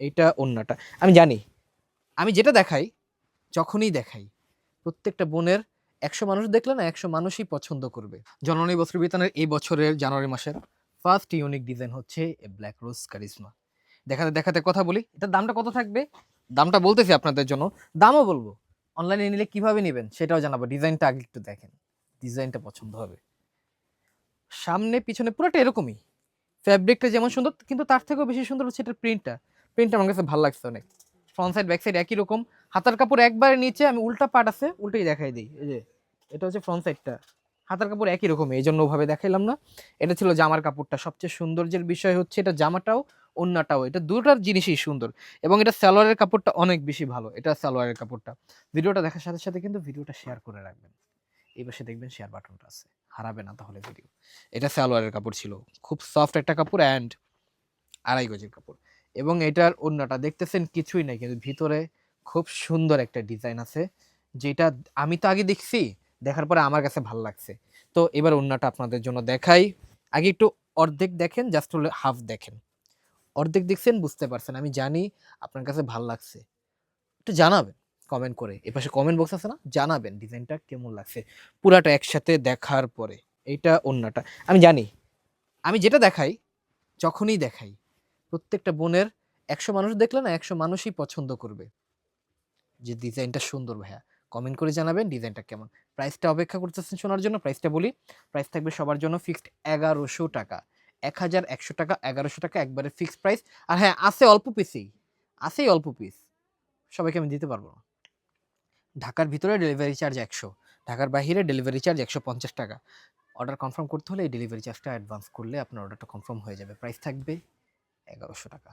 এইটা অন্যটা। আমি জানি। আমি যেটা দেখাই, যখনই দেখাই, প্রত্যেকটা বোনের একশো মানুষ দেখলে না, একশো মানুষই পছন্দ করবে। জননী বস্ত্র বিতানের এই বছরের জানুয়ারি মাসের ফার্স্ট ইউনিক ডিজাইন হচ্ছে ব্ল্যাক রোজ কারিজমা দেখাতে দেখাতে কথা বলি। এটার দামটা কত থাকবে? দামটা বলতেছি আপনাদের জন্য। দামও বলব। অনলাইনে নিলে কীভাবে নেবেন সেটাও জানাব। ডিজাইনটা আগে একটু দেখেন। ডিজাইনটা পছন্দ হবে। সামনে, পিছনে, পুরোটা এরকমই। ফ্যাব্রিকটা যেমন সুন্দর, কিন্তু তার থেকেও বেশি সুন্দর হচ্ছে এটার প্রিন্টটা প্রিন্টটা আমার কাছে ভালো লাগছে অনেক। ফ্রন্ট সাইড ব্যাক সাইড একই রকম। হাতার কাপড় একবারে নিচে, আমি উল্টা পাট আছে, উল্টাই দেখাই দিই। এই যে, এটা হচ্ছে ফ্রন্ট সাইডটা হাতার কাপড় একই রকম, এই জন্য ওভাবে দেখাইলাম না। এটা ছিল জামার কাপড়টা। সবচেয়ে সৌন্দর্যের বিষয় হচ্ছে এটা জামাটাও অন্যটাও এটা দুটোর জিনিসই সুন্দর। এবং এটা সালোয়ারের কাপড়টা অনেক বেশি ভালো। এটা সালোয়ারের কাপড়টা। ভিডিওটা দেখার সাথে সাথে কিন্তু ভিডিওটা শেয়ার করে রাখবেন। এই পাশে দেখবেন শেয়ার বাটনটা আছে। হারাবে না তাহলে ভিডিও এটা সালোয়ারের কাপড় ছিল। খুব সফট একটা কাপড় অ্যান্ড আড়াই গজের কাপড়। এবং এটার অন্যটা দেখতেছেন কিছুই নাই, কিন্তু ভিতরে খুব সুন্দর একটা ডিজাইন আছে, যেটা আমি তো আগে দেখছি, দেখার পরে আমার কাছে ভালো লাগছে। তো এবার অন্যটা আপনাদের জন্য দেখাই। আগে একটু অর্ধেক দেখেন জাস্ট হলে হাফ দেখেন। অর্ধেক দেখছেন, বুঝতে পারছেন, আমি জানি আপনার কাছে ভালো লাগছে। একটু জানাবেন কমেন্ট করে। এপাশে কমেন্ট বক্স আছে না? জানাবেন ডিজাইনটা কেমন লাগছে। পুরাটা একসাথে দেখার পরে এইটা অন্যটা আমি জানি, আমি যেটা দেখাই, যখনই দেখাই প্রত্যেকটা বোনের একশো মানুষ দেখলে না একশো মানুষই পছন্দ করবে। যে ডিজাইনটা সুন্দর ভাইয়া কমেন্ট করে জানাবেন ডিজাইনটা কেমন। প্রাইসটা অপেক্ষা করতেছেন শোনার জন্য, প্রাইসটা বলি। প্রাইস থাকবে সবার জন্য ফিক্সড এগারোশো টাকা। এক হাজার একশো টাকা, এগারোশো টাকা একবারে ফিক্সড প্রাইস আর হ্যাঁ আছে অল্প পিসেই আছেই অল্প পিস সবাইকে আমি দিতে পারব না। ঢাকার ভিতরে ডেলিভারি চার্জ একশো। ঢাকার বাইরে ডেলিভারি চার্জ একশো পঞ্চাশ টাকা। অর্ডার কনফার্ম করতে হলে এই ডেলিভারি চার্জটা অ্যাডভান্স করলে আপনার অর্ডারটা কনফার্ম হয়ে যাবে। প্রাইস থাকবে এগারোশো টাকা।